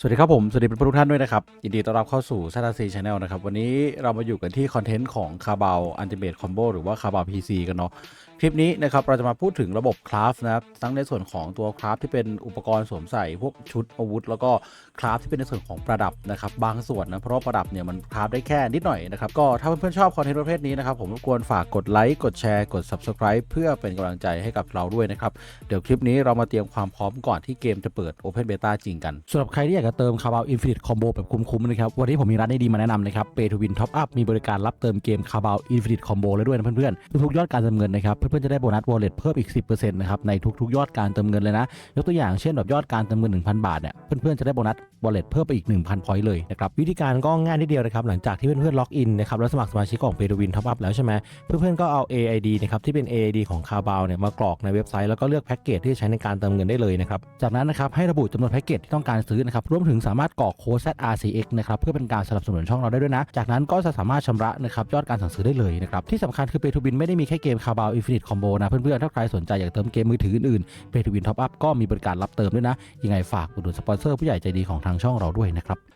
สวัสดีครับผม สวัสดีเพื่อนทุกท่านด้วยนะครับ ยินดีต้อนรับเข้าสู่ซาตาซีชาแนลนะครับ วันนี้เรามาอยู่กันที่คอนเทนต์ของคาบาลอันติเมทคอมโบหรือว่าคาบาลพีซีกันเนาะ คลิปนี้นะครับเราจะมาพูดถึงระบบคราฟนะครับทั้งในส่วนของตัวคราฟที่เป็นอุปกรณ์สวมใส่พวกชุดอาวุธ แล้วก็คราฟที่เป็นในส่วนของประดับนะครับบางส่วนนะเพราะประดับเนี่ยมันคราฟได้แค่นิดหน่อยนะครับก็ถ้าเพื่อนๆชอบคอนเทนต์ประเภทนี้นะครับผมรบกวนฝากกดไลค์กดแชร์กด subscribe เพื่อเป็นกำลังใจให้กับเราด้วยนะครับเดี๋ยวคลิปนี้เรามาเตรียมความพร้อมก่อนที่เกมจะเปิด Open Beta จริงกันสำหรับใครที่อยากจะเติมคาร์บาลอินฟินิตคอมโบแบบคุ้มๆนะครับวันนี้ผมมีร้านดีๆมาแนะนำนะครับ Pay to Win Top Up มีบริการรับเติมเกมคาบาลอินฟินิตคอมโบแล้วด้วยนะเพื่อนๆทุกๆยอดการเติมเงินนะครับเพื่อนๆจะได้โบนัส Wallet เพิ่มอีก 10%นะครับในทุกๆ ยอดการเติมเงินเลยนะ ยกตัวอย่างเช่นแบบยอดการเติมเงิน 1,000 บาทเนี่ยเพื่อนๆจะได้โบนัส Wallet เพิ่มไปอีก 1,000พอยต์เลยนะครับวิธีการก็ง่ายนิดเดียวนะครับหลังจากที่เพื่อนๆล็อกอินนะครับแล้วสมัครสมาชิกของ Pay to Win Top Up แล้วใช่ไหมเพื่อนๆก็เอา AID นะครับที่เป็น AID ของคาบาวเนี่ยมากรอกในเว็บไซต์แล้วก็เลือกแพ็กเกจที่จะใช้ในการเติมเงินได้เลยนะครับจากนั้นนะครับให้ระบุจำนวนแพ็กเกจที่ต้องการซื้อนะครับรวมถึงสามารถกรอกโค้ด ZRCX นะครับเพื่อเป็นการสนับสนุนช่องเราได้ด้วยนะ จากนั้นก็จะสามารถชำระนะครับยอดการสั่งซื้อได้เลยนะครับที่สำคัญคือ Pay to Win ไม่ได้มีแค่เกมคาบาว Infinite Combo นคอมโบนะเพื่อนๆ ถ้าใครสนใจอยากเติมเกมมือถืออื่นๆ Pay to Win Top Up ก็มีบริการรับเติมด้วยนะ ยังไงฝากอุดหนุนสปอนเซอร์ผู้ใหญ่ใจดีของทางช่องเราด้วยนะครับ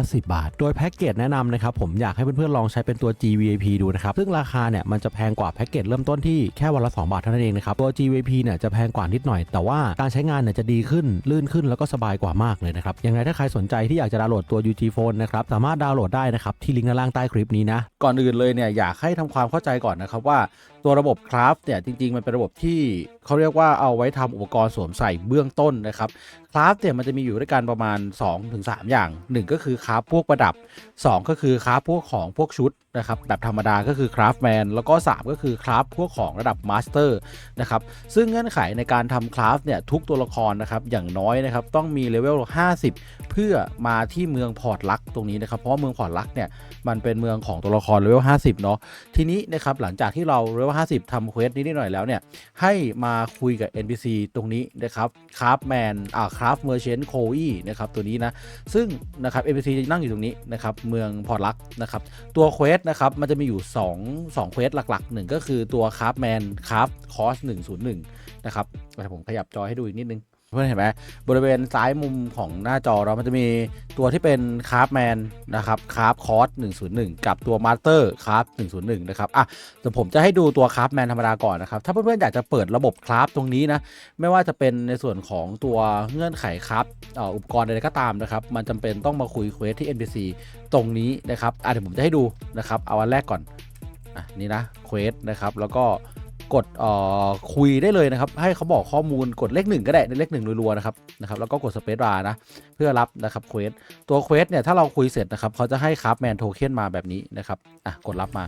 ะ10 บาท โดยแพ็กเกจแนะนำนะครับผมอยากให้เพื่อนๆลองใช้เป็นตัว GVIP ดูนะครับซึ่งราคาเนี่ยมันจะแพงกว่าแพ็กเกจเริ่มต้นที่แค่วันละ 2 บาทเท่านั้นเองนะครับตัว GVIP เนี่ยจะแพงกว่านิดหน่อย แต่ว่าการใช้งานเนี่ยจะดีขึ้นลื่นขึ้นแล้วก็สบายกว่ามากเลยนะครับยังไงถ้าใครสนใจที่อยากจะดาวน์โหลดตัว UG Phone นะครับสามารถดาวน์โหลดได้นะครับที่ลิงก์ด้านล่างใต้คลิปนี้นะก่อนอื่นเลยเนี่ยอยากให้ทำความเข้าใจก่อนนะครับว่าตัวระบบคราฟเนี่ยจริง ๆ มันเป็นระบบที่เขาเรียกว่าเอาไว้ทำอุปกรณ์สวมใส่เบื้องต้นนะครับคราฟเนี่ยมันจะมีอยู่ด้วยกันประมาณ 2-3 อย่าง 1 ก็คือคราฟพวกประดับ 2 ก็คือคราฟพวกของพวกชุด นะครับแบบธรรมดาก็คือคราฟแมนแล้วก็ 3 ก็คือคราฟพวกของระดับมาสเตอร์นะครับซึ่งเงื่อนไขในการทำคราฟเนี่ยทุกตัวละครนะครับอย่างน้อยนะครับต้องมีเลเวล 50 เพื่อมาที่เมืองพอร์ตลักตรงนี้นะครับเพราะเมืองพอร์ตลักเนี่ยมันเป็นเมืองของตัวละครเลเวล 50 เนาะทีนี้นะครับหลังจากที่เราเลเวล 50ทำเควสนี้นิดหน่อยแล้วเนี่ยให้มาคุยกับ NPC ตรงนี้นะครับคราฟแมนอ่าคราฟเมอร์เชนโคอีนะครับตัวนี้นะซึ่งนะครับ NPC จะนั่งอยู่ตรงนี้นะครับเมืองพอร์ตลักนะครับตัวเควสนะครับ มันจะมีอยู่ 2 2เควสหลักๆหนึ่งก็คือตัวคราฟแมนคราฟคอส101 นะครับเดี๋ยวผมขยับจอให้ดูอีกนิดนึง เพื่อนเห็นไหมบริเวณซ้ายมุมของหน้าจอเรามันจะมีตัวที่เป็นคราฟแมนนะครับคราฟคอส101 กับตัวมาสเตอร์คราฟ101 นะครับอะเดี๋ยวผมจะให้ดูตัวคราฟแมนธรรมดาก่อนนะครับ ถ้าเพื่อนๆอยากจะเปิดระบบคราฟตรงนี้นะ ไม่ว่าจะเป็นในส่วนของตัวเงื่อนไขครับอุปกรณ์ใดก็ตามนะครับ มันจำเป็นต้องมาคุยเควสที่ NPC ตรงนี้นะครับอะเดี๋ยวผมจะให้ดูนะครับเอาอันแรกก่อนอะนี่นะเควสนะครับแล้วก็ กดเอ่อคุยได้เลยนะครับ ให้เขาบอกข้อมูลกดเลขหนึ่งก็ได้เลขหนึ่งรัวๆนะครับนะครับ แล้วก็กดสเปซบาร์นะ เพื่อรับนะครับเควสตัวเควสเนี่ยถ้าเราคุยเสร็จนะครับเขาจะให้คราฟแมนโทเค็นมาแบบนี้นะครับอะกดรับมา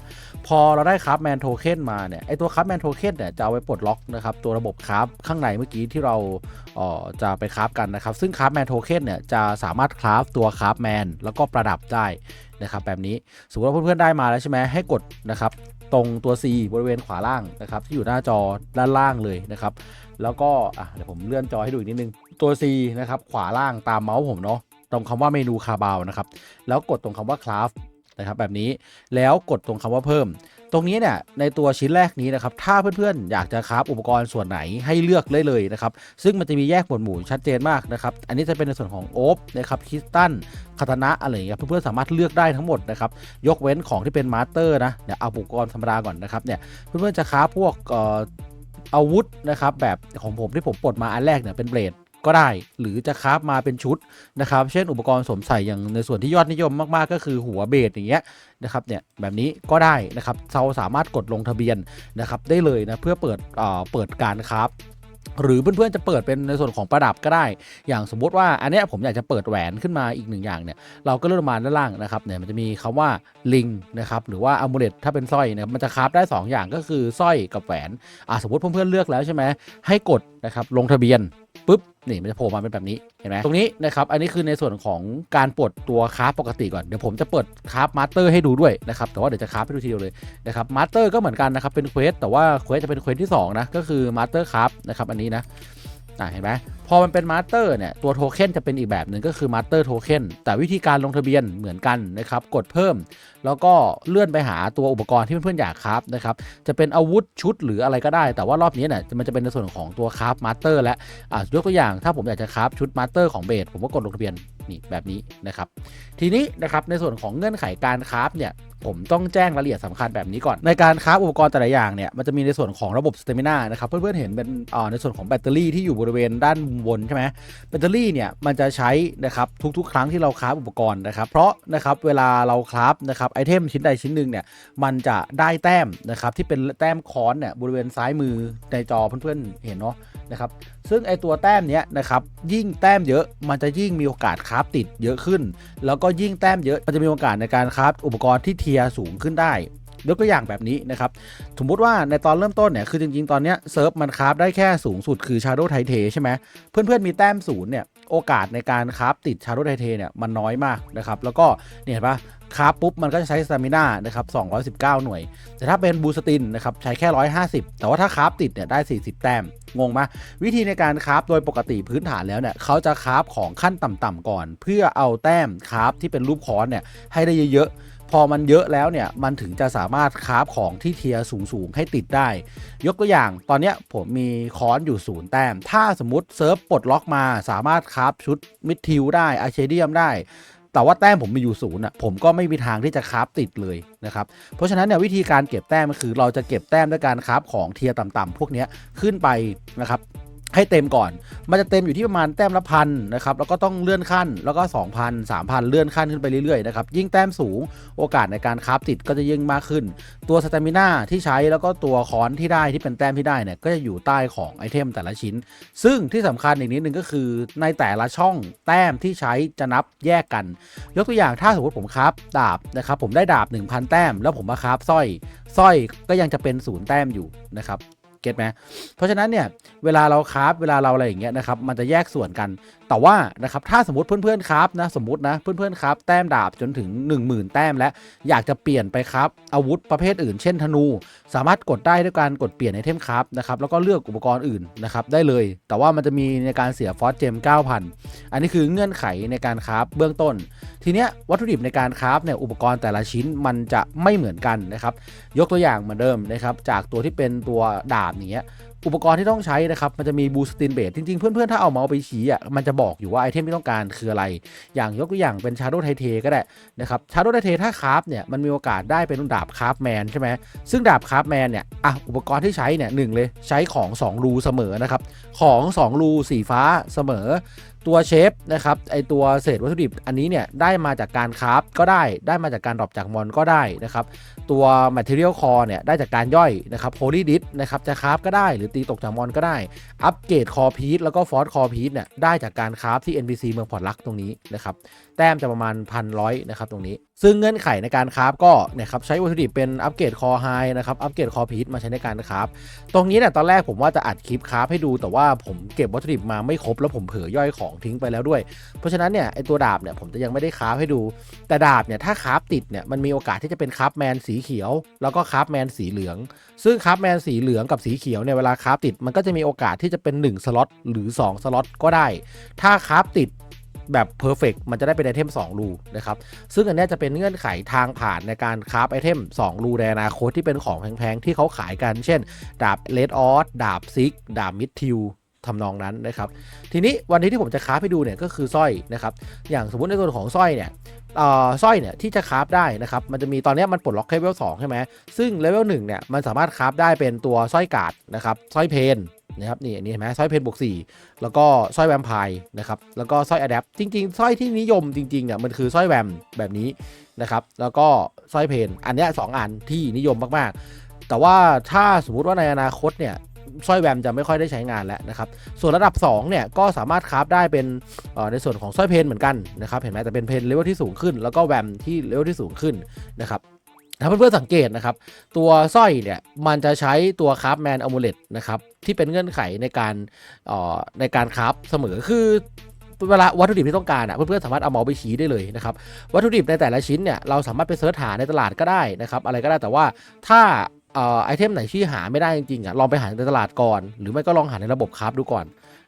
พอเราได้คราฟแมนโทเค็นมาเนี่ยไอตัวคราฟแมนโทเค็นเนี่ยจะเอาไว้ปลดล็อกนะครับตัวระบบคราฟข้างในเมื่อกี้ที่เราเอ่อจะไปคราฟกันนะครับ ซึ่งคราฟแมนโทเค็นเนี่ยจะสามารถคราฟตัวคราฟแมนแล้วก็ประดับได้นะครับแบบนี้สมมติว่าเพื่อนๆได้มาแล้วใช่ไหมให้กดนะครับ ตรงตัว C บริเวณขวาล่างนะครับที่อยู่หน้าจอด้านล่างเลยนะครับแล้วก็อะเดี๋ยวผมเลื่อนจอให้ดูอีกนิดนึงตัว C นะครับขวาล่างตามเมาส์ผมเนาะตรงคำว่าเมนูคาบาวนะครับแล้วกดตรงคำว่าคราฟ นะครับแบบนี้แล้วกดตรงคำว่าเพิ่ม ตรงนี้เนี่ยในตัวชิ้นแรกนี้นะครับถ้าเพื่อนๆอยากจะคราฟอุปกรณ์ส่วนไหนให้เลือกเลยเลยนะครับซึ่งมันจะมีแยกหมวดหมู่ชัดเจนมากนะครับอันนี้จะเป็นในส่วนของโอ๊บนะครับคริสตันคาตานะอะไรอย่างเงี้ยเพื่อนๆสามารถเลือกได้ทั้งหมดนะครับยกเว้นของที่เป็นมาสเตอร์นะเดี๋ยวเอาอุปกรณ์ธรรมดาก่อนนะครับเนี่ยเพื่อนๆจะคราฟพวกเอ่ออาวุธนะครับแบบของผมที่ผมปลดมาอันแรกเนี่ยเป็นเบลด ก็ได้ หรือจะคราฟมาเป็นชุดนะครับ เช่นอุปกรณ์สวมใส่อย่างในส่วนที่ยอดนิยมมากๆ ก็คือหัวเบสอย่างเงี้ยนะครับเนี่ยแบบนี้ก็ได้นะครับเราสามารถกดลงทะเบียนนะครับได้เลยนะเพื่อเปิดเอ่อเปิดการคราฟหรือเพื่อนๆจะเปิดเป็นในส่วนของประดับก็ได้ อย่างสมมติว่าอันเนี้ยผมอยากจะเปิดแหวนขึ้นมาอีกหนึ่งอย่างเนี่ย เราก็เลื่อนมาด้านล่างนะครับเนี่ยมันจะมีคำว่าลิงนะครับหรือว่าอ m มูเลตถ้าเป็นสร้อยเนะครับมันจะคราฟได้ 2 อย่างก็คือสร้อยกับแหวนอะสมมติเพื่อนๆเลือกแล้วใช่ไหมให้กดนะครับลงทะเบียนปุ๊บ นี่มันจะโผล่มาเป็นแบบนี้เห็นไหมตรงนี้นะครับอันนี้คือในส่วนของการปลดตัวคราฟปกติก่อนเดี๋ยวผมจะเปิดคราฟมาสเตอร์ให้ดูด้วยนะครับแต่ว่าเดี๋ยวจะคราฟให้ดูทีเดียวเลยนะครับมาสเตอร์ก็เหมือนกันนะครับเป็นเควสแต่ว่าเควสจะเป็นเควสที่สองนะก็คือมาสเตอร์คราฟนะครับอันนี้นะ อ่าเห็นไหมพอมันเป็นมาสเตอร์เนี่ยตัวโทเค็นจะเป็นอีกแบบหนึ่งก็คือมาสเตอร์โทเค็นแต่วิธีการลงทะเบียนเหมือนกันนะครับ กดเพิ่ม แล้วก็เลื่อนไปหาตัวอุปกรณ์ที่เพื่อนๆอยากคราฟนะครับจะเป็นอาวุธชุดหรืออะไรก็ได้ แต่ว่ารอบนี้เนี่ยมันจะเป็นในส่วนของตัวคราฟมาสเตอร์และอ่ายกตัวอย่างถ้าผมอยากจะคราฟชุดมาสเตอร์ของเบสผมก็กดลงทะเบียนนี่แบบนี้นะครับ ทีนี้นะครับในส่วนของเงื่อนไขการคราฟเนี่ย ผมต้องแจ้งรายละเอียดสำคัญแบบนี้ก่อน ในการคราอุปกรณ์แต่ละอย่างเนี่ยมันจะมีในส่วนของระบบสเตมินานะครับ เพื่อนๆเห็นเป็นอ่าในส่วนของแบตเตอรี่ที่อยู่บริเวณด้านบนใช่ไหมแบตเตอรี่เนี่ยมันจะใช้นะครับทุกๆ ครั้งที่เราคราอุปกรณ์นะครับ เพราะนะครับเวลาเราคราฟนะครับไอเทมชิ้นใดชิ้นหนึ่งเนี่ยมันจะได้แต้มนะครับที่เป็นแต้มคอนเนี่ยบริเวณซ้ายมือในจอเพื่อนๆเห็นเนาะ นะครับซึ่งไอตัวแต้มเนี้ยนะครับยิ่งแต้มเยอะมันจะยิ่งมีโอกาสคราฟติดเยอะขึ้น แล้วก็ยิ่งแต้มเยอะมันจะมีโอกาสในการคราฟอุปกรณ์ที่เทียร์สูงขึ้นได้ยกตัวอย่างแบบนี้นะครับ สมมุติว่าในตอนเริ่มต้นเนี่ย คือจริงๆ ตอนเนี้ยเซิร์ฟมันคราฟได้แค่สูงสุดคือ Shadow t i t a ใช่ไหม เพื่อนๆ มีแต้มศูนย์เนี่ย โอกาสในการคราฟติด Shadow t i t a เนี่ย มันน้อยมากนะครับ แล้วก็เนี่ยเห็นปะ คราฟปุ๊บมันก็จะใช้สตามิน่านะครับ219 หน่วย แต่ถ้าเป็นบูสตินนะครับใช้แค่ 150 แต่ว่าถ้าคราฟติดเนี่ยได้ 40 แต้ม งงไหมวิธีในการคราฟโดยปกติพื้นฐานแล้วเนี่ยเขาจะคราฟของขั้นต่ำๆก่อน เพื่อเอาแต้มคราฟที่เป็นรูปค้อนเนี่ยให้ได้เยอะๆพอมันเยอะแล้วเนี่ยมันถึงจะสามารถคราฟของที่เทียร์สูงๆให้ติดได้ ยกตัวอย่างตอนนี้ผมมีค้อนอยู่ศูนย์แต้ม ถ้าสมมติเซิร์ฟปลดล็อกมา สามารถคราฟชุดมิดทิวได้อาเชเดียมได้ แต่ว่าแต้มผมมีอยู่ศูนย์อะผมก็ไม่มีทางที่จะคราฟติดเลยนะครับเพราะฉะนั้นเนี่ยวิธีการเก็บแต้มก็คือเราจะเก็บแต้มด้วยการคราฟของเทียร์ต่ำๆพวกนี้ขึ้นไปนะครับ ให้เต็มก่อน มันจะเต็มอยู่ที่ประมาณแต้มละพันนะครับ แล้วก็ต้องเลื่อนขั้น แล้วก็ 2,000 3,000 เลื่อนขั้นขึ้นไปเรื่อยๆนะครับ ยิ่งแต้มสูง โอกาสในการคราฟติดก็จะยิ่งมากขึ้น ตัวสเตมิน่าที่ใช้แล้วก็ตัวค้อนที่ได้ที่เป็นแต้มที่ได้เนี่ย ก็จะอยู่ใต้ของไอเทมแต่ละชิ้น ซึ่งที่สำคัญอีกนิดนึงก็คือในแต่ละช่องแต้มที่ใช้จะนับแยกกัน ยกตัวอย่างถ้าสมมติผมคราฟดาบนะครับ ผมได้ดาบ 1,000 แต้ม แล้วผมมาคราฟสร้อย สร้อยก็ยังจะเป็นศูนย์แต้มอยู่นะครับ เก็ตไหมเพราะฉะนั้นเนี่ยเวลาเราคราฟเวลาเราอะไรอย่างเงี้ยนะครับมันจะแยกส่วนกัน แต่ว่านะครับถ้าสมมติเพื่อนๆคราฟนะสมมตินะเพื่อนๆคราฟแต้มดาบจนถึง 10,000 แต้มแล้วอยากจะเปลี่ยนไปครับอาวุธประเภทอื่น เช่นธนู สามารถกดได้ด้วยการกดเปลี่ยนไอเทมครับนะครับแล้วก็เลือกอุปกรณ์อื่นนะครับได้เลย แต่ว่ามันจะมีในการเสียฟอสเจม9,000 อันนี้คือเงื่อนไขในการคราฟเบื้องต้น ทีเนี้ยวัตถุดิบในการคราฟเนี่ยอุปกรณ์แต่ละชิ้นมันจะไม่เหมือนกันนะครับยกตัวอย่างเหมือนเดิมนะครับจากตัวที่เป็นตัวดาบอย่างเงี้ยอุปกรณ์ที่ต้องใช้นะครับ มันจะมีบูสตินเบสจริง ๆ เพื่อน ๆ ถ้าเอาเมาส์ไปชี้อะมันจะบอกอยู่ว่าไอเทมที่ต้องการคืออะไร อย่างยกตัวอย่างเป็นชาร์โดไทเทก็ได้นะครับชาร์โดไทเทถ้าคราฟเนี่ยมันมีโอกาสได้เป็นดาบคราฟแมนใช่ไหมซึ่งดาบคราฟแมนเนี่ยอะอุปกรณ์ที่ใช้เนี่ยหนึ่งเลยใช้ของ 2 รูเสมอนะครับของ 2 รูสีฟ้าเสมอ ตัวเชฟนะครับไอตัวเศษวัตถุดิบอันนี้เนี่ยได้มาจากการคราฟก็ได้ได้มาจากการดรอปจากมอนก็ได้นะครับตัว Material Core เนี่ยได้จากการย่อยนะครับ Holy d i s นะครับจะคราฟก็ได้หรือตีตกจากมอนก็ได้ อัปเกรดคอพีซแล้วก็ฟอสคอพีซเนี่ยได้จากการคราฟที่ NPC เมืองพอร์ตลักตรงนี้นะครับแต้มจะประมาณพันร้อยนะครับตรงนี้ ซึ่งเงื่อนไขในการคราฟก็เนี่ยครับใช้วัตถุดิบเป็นอัปเกรดคอไฮนะครับอัปเกรดคอพีซมาใช้ในการคราฟตรงนี้เนี่ยตอนแรกผมว่าจะอัดคลิปคราฟให้ดู แต่ว่าผมเก็บวัตถุดิบมาไม่ครบแล้วผมเผลอย่อยของทิ้งไปแล้วด้วย เพราะฉะนั้นเนี่ยไอตัวดาบเนี่ยผมจะยังไม่ได้คราฟให้ดู แต่ดาบเนี่ยถ้าคราฟติดเนี่ยมันมีโอกาสที่จะเป็นคราฟแมนสีเขียว แล้วก็คราฟแมนสีเหลือง ซึ่งคราฟแมนสีเหลืองกับสีเขียวเนี่ยเวลาคราฟติดมันก็จะมีโอกาสที่จะเป็น1สล็อตหรือ 2 สล็อตก็ได้ ถ้าคราฟติดแบบเพอร์เฟกมันจะได้เป็นไอเทม2รูนะครับ ซึ่งอันนี้จะเป็นเงื่อนไขทางผ่านในการคราฟไอเทม2รูในอนาคตที่เป็นของแพงๆ ที่เขาขายกัน เช่น ดาบเลดออสดาบซิก ดาบมิดทิว ทำนองนั้นนะครับ ทีนี้วันนี้ที่ผมจะคราฟให้ดูเนี่ยก็คือสร้อยนะครับ อย่างสมมติในส่วนของสร้อยเนี่ยสร้อยเนี่ยที่จะคราฟได้นะครับ มันจะมีตอนนี้มันปลดล็อกแค่เลเวล2ใช่ไหมซึ่งเลเวล1เนี่ยมันสามารถคราฟได้เป็นตัวสร้อยกาดนะครับสร้อยเพนนะครับนี่อันนี้เห็นไหมสร้อยเพนบวก4แล้วก็สร้อยแวมไพร์นะครับแล้วก็สร้อยอะแดปจริงๆสร้อยที่นิยมจริงๆเนี่ยมันคือสร้อยแวมแบบนี้นะครับ แล้วก็สร้อยเพนอันนี้สองอันที่นิยมมากๆ แต่ว่าถ้าสมมุติว่าในอนาคตเนี่ย สร้อยแวมจะไม่ค่อยได้ใช้งานแล้วนะครับ ส่วนระดับ2เนี่ยก็สามารถคราฟได้เป็นในส่วนของสร้อยเพนเหมือนกันนะครับเห็นไหมแต่เป็นเพนเลเวลที่สูงขึ้น แล้วก็แวมที่เลเวลที่สูงขึ้นนะครับนะเพื่อนๆสังเกตนะครับ ตัวสร้อยเนี่ยมันจะใช้ตัวคราฟแมนอมูเลตนะครับที่เป็นเงื่อนไขในการในการคราฟเสมอคือเวลาวัตถุดิบที่ต้องการอะเพื่อนๆสามารถเอาเมาส์ไปชี้ได้เลยนะครับวัตถุดิบในแต่ละชิ้นเนี่ยเราสามารถไปเสิร์ชหาในตลาดก็ได้นะครับอะไรก็ได้แต่ว่าถ้า ไอเทมไหนที่หาไม่ได้จริงๆอะลองไปหาในตลาดก่อน หรือไม่ก็ลองหาในระบบคราฟดูก่อน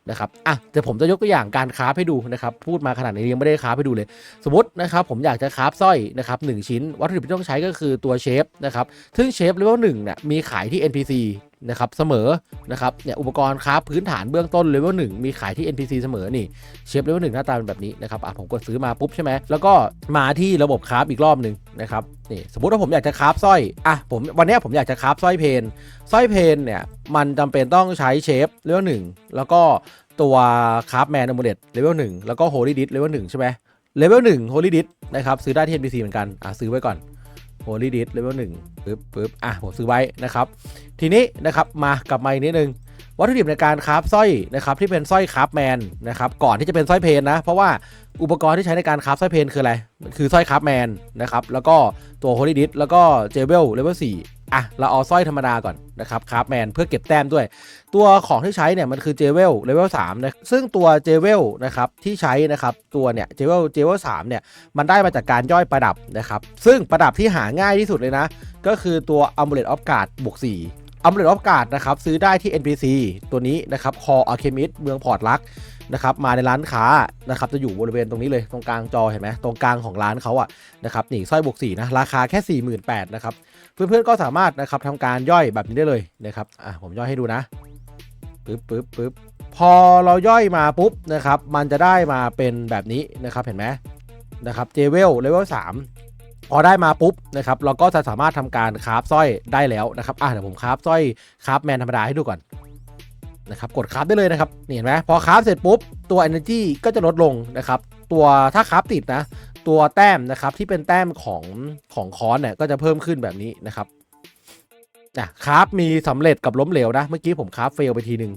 นะครับอะแต่ผมจะยกตัวอย่างการคราฟให้ดูนะครับพูดมาขนาดนี้ยังไม่ได้คราฟให้ดูเลย สมมตินะครับผมอยากจะคราฟสร้อยนะครับหนึ่งชิ้น วัตถุดิบที่ต้องใช้ก็คือตัวเชฟนะครับซึ่งเชฟเลเวลหนึ่งเนี่ยมีขายที่ NPC นะครับเสมอนะครับเนี่ยอุปกรณ์คราฟพื้นฐานเบื้องต้นเลเวลหนึ่งมีขายที่ NPC เสมอนี่เชฟเลเวลหนึ่งหน้าตาเป็นแบบนี้นะครับอะผมกดซื้อมาปุ๊บใช่ไหมแล้วก็มาที่ระบบคราฟอีกรอบหนึ่งนะครับนี่สมมติว่าผมอยากจะคราฟสร้อยอะผมวันนี้ผมอยากจะคราฟสร้อยเพนสร้อยเพนเนี่ยมันจำเป็นต้องใช้เชฟเลเวลหนึ่งแล้วก็ตัวคราฟแมนอมูเลตเลเวลหนึ่งแล้วก็โฮลี่ดิสเลเวลหนึ่งใช่ไหมเลเวลหนึ่งโฮลี่ดิสนะครับซื้อได้ที่ NPC เหมือนกันอะซื้อไว้ก่อน โฮลี่ดิสเลเวลหนึ่งปึ๊บปึ๊บอะผมซื้อไว้นะครับ ทีนี้นะครับมากลับมาอีกนิดนึง วัตถุดิบในการคราฟสร้อยนะครับที่เป็นสร้อยคราฟแมนนะครับก่อนที่จะเป็นสร้อยเพนนะ เพราะว่าอุปกรณ์ที่ใช้ในการคราฟสร้อยเพนคืออะไร คือสร้อยคราฟแมนนะครับแล้วก็ตัวโฮลี่ดิสแล้วก็เจเวลเลเวลสี่ อะเราเอาสร้อยธรรมดาก่อนนะครับคราฟแมนเพื่อเก็บแต้มด้วย ตัวของที่ใช้เนี่ยมันคือเจเวลเลเวลสามนะซึ่งตัวเจเวลนะครับที่ใช้นะครับตัวเนี่ยเจเวลเจเวลสามเนี่ยมันได้มาจากการย่อยประดับนะครับซึ่งประดับที่หาง่ายที่สุดเลยนะ ก็คือตัวอัมเบรดออฟการ์ดบวก4 Amulet of Guard นะครับซื้อได้ที่ NPC ตัวนี้นะครับ Call Alchemist เมืองพอร์ตลักนะครับมาในร้านค้านะครับจะอยู่บริเวณตรงนี้เลยตรงกลางจอเห็นไหมตรงกลางของร้านเขาอะนะครับนี่สร้อยบวก4นะราคาแค่ 48,000นะครับเพื่อนๆก็สามารถนะครับทำการย่อยแบบนี้ได้เลยนะครับอะผมย่อยให้ดูนะปึ๊บปึ๊บปึ๊บพอเราย่อยมาปุ๊บนะครับมันจะได้มาเป็นแบบนี้นะครับเห็นไหมนะครับเจเวลเลเวลสาม พอได้มาปุ๊บนะครับเราก็จะสามารถทำการคราฟสร้อยได้แล้วนะครับอะเดี๋ยวผมคราฟสร้อยคราฟแมนธรรมดาให้ดูก่อนนะครับกดคราฟได้เลยนะครับเห็นไหมพอคราฟเสร็จปุ๊บตัว Energy ก็จะลดลงนะครับตัวถ้าคราฟติดนะ ตัวแต้มนะครับที่เป็นแต้มของของคอนเนี่ยก็จะเพิ่มขึ้นแบบนี้นะครับอะคราฟมีสำเร็จกับล้มเหลวนะเมื่อกี้ผมคราฟเฟลไปทีหนึ่ง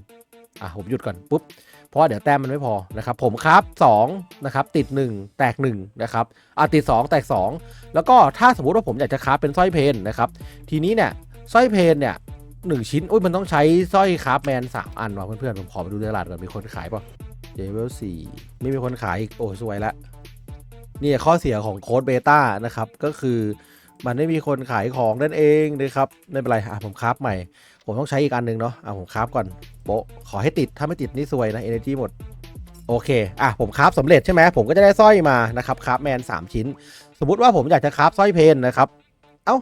อะผมหยุดก่อนปุ๊บ เพราะเดี๋ยวแต้มมันไม่พอนะครับผมคราฟ2นะครับติด 1 แตก1นะครับอะติด 2 แตก 2 แล้วก็ถ้าสมมุติว่าผมอยากจะคราฟเป็นสร้อยเพนนะครับทีนี้เนี่ยสร้อยเพนเนี่ยหนึ่งชิ้นอุ้ยมันต้องใช้สร้อยคราฟแมนสามอันว่ะเพื่อนๆ ผมขอไปดูตลาดก่อน มีคนขายป่ะเจเวลสี่ไม่มีคนขายอีก โอ้สวยละนี่ข้อเสียของโค้ดเบต้านะครับ ก็คือมันไม่มีคนขายของนั่นเองนะครับ ไม่เป็นไรอะผมคราฟใหม่ ผมต้องใช้อีกอันหนึ่งเนาะอะผมคราฟก่อน โปะขอให้ติด ถ้าไม่ติดนี่ซวยนะ energy หมด โอเค อะ ผมคราฟสำเร็จใช่ไหม ผมก็จะได้สร้อยมานะครับ คราฟแมน 3 ชิ้น สมมติว่าผมอยากจะคราฟสร้อยเพนนะครับ เอ้า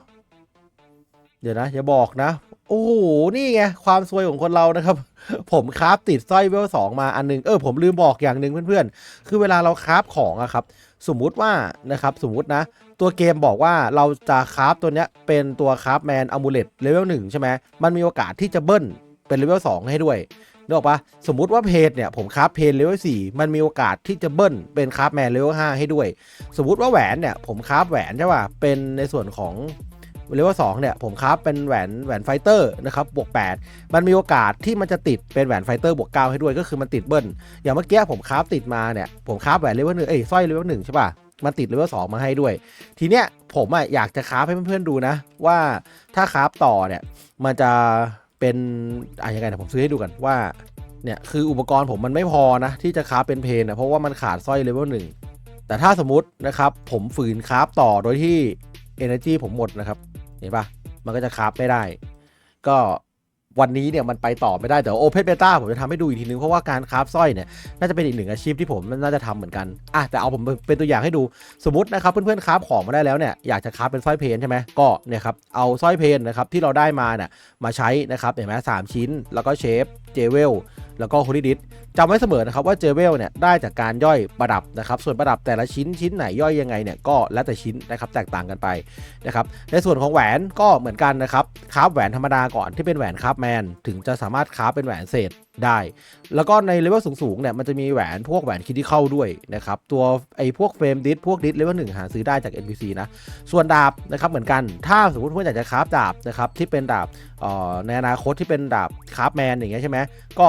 เดี๋ยวนะ อย่าบอกนะ โอ้โห นี่ไง ความซวยของคนเรานะครับ ผมคราฟติดสร้อยเวลสองมาอันหนึง เออ ผมลืมบอกอย่างหนึ่งเพื่อนๆ คือเวลาเราคราฟของอะครับ สมมุติว่านะครับ สมมุตินะตัวเกมบอกว่าเราจะคราฟตัวเนี้ยเป็นตัวคราฟแมนอมูเลตเลเวลหนึ่งใช่ไหมมันมีโอกาสที่จะเบิ้ล เป็นเลเวลสองให้ด้วยนึกออกปะสมมุติว่าเพจเนี่ยผมคราฟเพจเลเวลสี่มันมีโอกาสที่จะเบิ้ลเป็นคราฟแมนเลเวลห้าให้ด้วย สมมุติว่าแหวนเนี่ยผมคราฟแหวนใช่ป่ะเป็นในส่วนของเลเวลสองเนี่ยผมคราฟเป็นแหวนแหวนไฟเตอร์นะครับบวก 8 มันมีโอกาสที่มันจะติดเป็นแหวนไฟเตอร์บวก 9 ให้ด้วยก็คือมันติดเบิ้ลอย่างเมื่อกี้ผมคราฟติดมาเนี่ยผมคราฟแหวนเลเวลหนึ่งเอ้ยสร้อยเลเวลหนึ่งใช่ป่ะมันติดเลเวลสองมาให้ด้วย ทีเนี้ยผมอะอยากจะคราฟให้เพื่อนๆดูนะ ว่าถ้าคราฟต่อเนี่ยมันจะ เป็นอะยังไงนะผมซื้อให้ดูกันว่าเนี่ยคืออุปกรณ์ผมมันไม่พอนะ ที่จะคราฟเป็นเพนนะเพราะว่ามันขาดสร้อยเลเวลหนึ่งแต่ถ้าสมมตินะครับผมฝืนคราฟต่อโดยที่ Energy ผมหมดนะครับ เห็นปะมันก็จะคราฟไม่ได้ ก็ วันนี้เนี่ยมันไปต่อไม่ได้แต่โอเพนเบต้าผมจะทำให้ดูอีกทีนึง เพราะว่าการคราฟสร้อยเนี่ยน่าจะเป็นอีกหนึ่งอาชีพที่ผมน่าจะทำเหมือนกันอะแต่เอาผมเป็นตัวอย่างให้ดูสมมตินะครับเพื่อนๆคราฟของมาได้แล้วเนี่ยอยากจะคราฟเป็นสร้อยเพนใช่ไหมก็เนี่ยครับเอาสร้อยเพนนะครับที่เราได้มาเนี่ยมาใช้นะครับเห็นไหมสามชิ้น แล้วก็เชฟเจเวล แล้วก็โฮลิดิสจำไว้เสมอนะครับว่าเจเวลเนี่ยได้จากการย่อยประดับนะครับส่วนประดับแต่ละชิ้นชิ้นไหนย่อยยังไงเนี่ยก็แล้วแต่ชิ้นนะครับแตกต่างกันไปนะครับในส่วนของแหวนก็เหมือนกันนะครับคราฟแหวนธรรมดาก่อนที่เป็นแหวนคราฟแมนถึงจะสามารถคราฟเป็นแหวนเศษได้ แล้วก็ในเลเวลสูงๆเนี่ยมันจะมีแหวนพวกแหวนคิดที่เข้าด้วยนะครับตัวไอ้พวกเฟรมดิสพวกดิสเลเวลหนึ่งหาซื้อได้จาก NPC นะส่วนดาบนะครับเหมือนกันถ้าสมมติเพื่อนอยากจะคราฟดาบนะครับที่เป็นดาบเอ่อในอนาคตที่เป็นดาบคราฟแมนอย่างเงี้ยใช่ไหมก็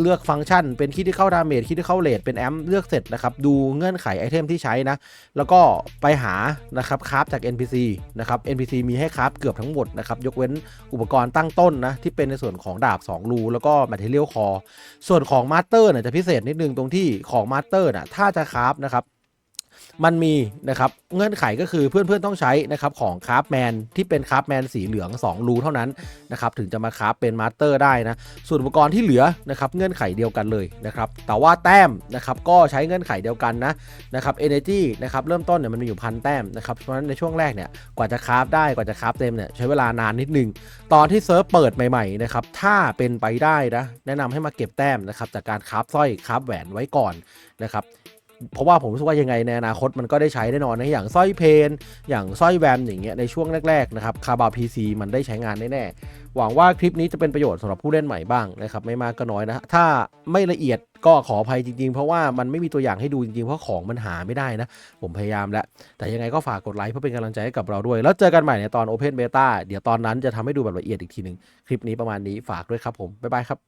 เลือกฟังก์ชัน เป็นคิดที่เข้าดาเมจคิดที่เข้าเลทเป็นแอมเลือกเสร็จนะครับ ดูเงื่อนไขไอเทมที่ใช้นะ แล้วก็ไปหานะครับคราฟจาก NPC นะครับ NPC มีให้คราฟเกือบทั้งหมดนะครับ ยกเว้นอุปกรณ์ตั้งต้นนะ ที่เป็นในส่วนของดาบ 2 รู แล้วก็แมทเทเรียลคอส่วนของ Master เนี่ยจะพิเศษนิดนึงตรงที่ของมาสเตอร์น่ะถ้าจะคราฟนะครับ มันมีนะครับเงื่อนไขก็คือเพื่อนๆต้องใช้นะครับของคราฟแมนที่เป็นคราฟแมนสีเหลือง 2 รูเท่านั้นนะครับถึงจะมาคราฟเป็นมาสเตอร์ได้นะส่วนอุปกรณ์ที่เหลือนะครับเงื่อนไขเดียวกันเลยนะครับแต่ว่าแต้มนะครับก็ใช้เงื่อนไขเดียวกันนะนะครับ energy นะครับเริ่มต้นเนี่ยมันมีอยู่พันแต้มนะครับเพราะฉะนั้นในช่วงแรกเนี่ยกว่าจะคราฟได้กว่าจะคราฟเต็มเนี่ยใช้เวลานานนิดนึงตอนที่เซิร์ฟเปิดใหม่ๆนะครับถ้าเป็นไปได้นะแนะนำให้มาเก็บแต้มนะครับจากการคราฟสร้อยคราฟแหวนไว้ก่อนนะครับ เพราะว่าผมรู้สึกว่ายังไงในอนาคตมันก็ได้ใช้แน่นอนนะอย่างสร้อยเพน อย่างสร้อยแวมอย่างเงี้ยในช่วงแรกๆนะครับคาบาพีซีมันได้ใช้งานแน่ๆหวังว่าคลิปนี้จะเป็นประโยชน์สำหรับผู้เล่นใหม่บ้างนะครับไม่มากก็น้อยนะถ้าไม่ละเอียดก็ขออภัยจริงๆ เพราะว่ามันไม่มีตัวอย่างให้ดูจริงๆ เพราะของมันหาไม่ได้นะ ผมพยายามแล้ว แต่ยังไงก็ฝากกดไลค์เพื่อเป็นกำลังใจให้กับเราด้วย แล้วเจอกันใหม่ในตอน Open Beta เดี๋ยวตอนนั้นจะทำให้ดูแบบละเอียดอีกทีหนึ่งคลิปนี้ประมาณนี้ฝากด้วยครับผมบ๊ายบายครับ